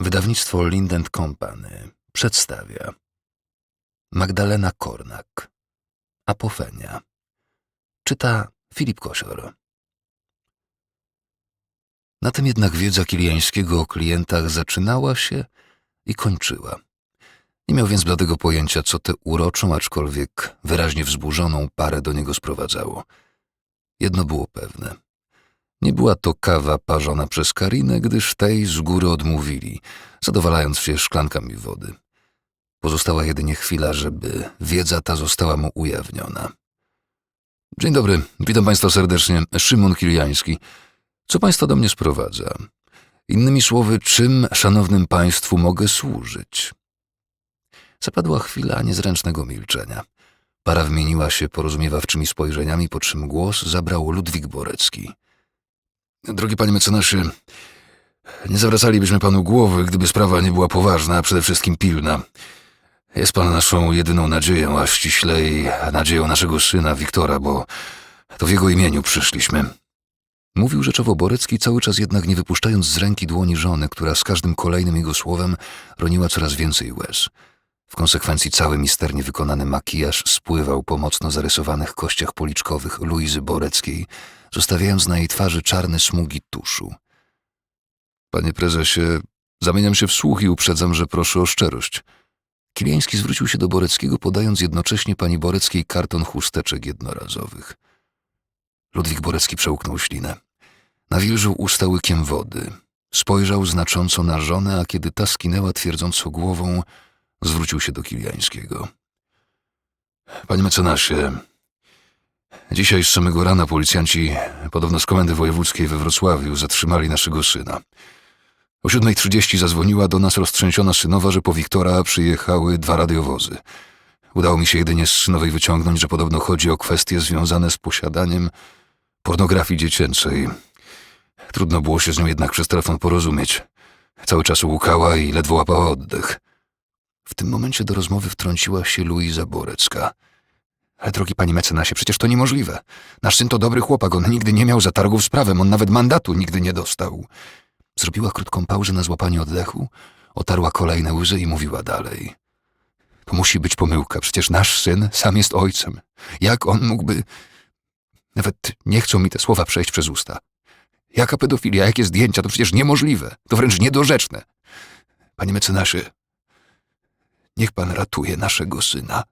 Wydawnictwo Lind Company przedstawia Magdalena Kornak Apofenia Czyta Filip Kosior Na tym jednak wiedza Kiliańskiego o klientach zaczynała się i kończyła. Nie miał więc bladego pojęcia, co tę uroczą, aczkolwiek wyraźnie wzburzoną parę do niego sprowadzało. Jedno było pewne. Nie była to kawa parzona przez Karinę, gdyż tej z góry odmówili, zadowalając się szklankami wody. Pozostała jedynie chwila, żeby wiedza ta została mu ujawniona. Dzień dobry, witam Państwa serdecznie. Szymon Kiliański. Co Państwa do mnie sprowadza? Innymi słowy, czym szanownym Państwu mogę służyć? Zapadła chwila niezręcznego milczenia. Para wymieniła się porozumiewawczymi spojrzeniami, po czym głos zabrał Ludwik Borecki. Drogi panie mecenasie, nie zawracalibyśmy panu głowy, gdyby sprawa nie była poważna, a przede wszystkim pilna. Jest pan naszą jedyną nadzieją, a ściślej nadzieją naszego syna Wiktora, bo to w jego imieniu przyszliśmy. Mówił rzeczowo Borecki, cały czas jednak nie wypuszczając z ręki dłoni żony, która z każdym kolejnym jego słowem roniła coraz więcej łez. W konsekwencji cały misternie wykonany makijaż spływał po mocno zarysowanych kościach policzkowych Luizy Boreckiej, zostawiając na jej twarzy czarne smugi tuszu. Panie prezesie, zamieniam się w słuch i uprzedzam, że proszę o szczerość. Kiliański zwrócił się do Boreckiego, podając jednocześnie pani Boreckiej karton chusteczek jednorazowych. Ludwik Borecki przełknął ślinę. Nawilżył usta łykiem wody. Spojrzał znacząco na żonę, a kiedy ta skinęła twierdząco głową, zwrócił się do Kiliańskiego. Panie mecenasie, dzisiaj z samego rana policjanci, podobno z komendy wojewódzkiej we Wrocławiu, zatrzymali naszego syna. O 7.30 zadzwoniła do nas roztrzęsiona synowa, że po Wiktora przyjechały dwa radiowozy. Udało mi się jedynie z synowej wyciągnąć, że podobno chodzi o kwestie związane z posiadaniem pornografii dziecięcej. Trudno było się z nią jednak przez telefon porozumieć. Cały czas łukała i ledwo łapała oddech. W tym momencie do rozmowy wtrąciła się Luiza Borecka. Ale drogi panie mecenasie, przecież to niemożliwe. Nasz syn to dobry chłopak, on nigdy nie miał zatargów z prawem, on nawet mandatu nigdy nie dostał. Zrobiła krótką pauzę na złapanie oddechu, otarła kolejne łzy i mówiła dalej. To musi być pomyłka, przecież nasz syn sam jest ojcem. Jak on mógłby... Nawet nie chcą mi te słowa przejść przez usta. Jaka pedofilia, jakie zdjęcia, to przecież niemożliwe, to wręcz niedorzeczne. Panie mecenasie, Niech pan ratuje naszego syna.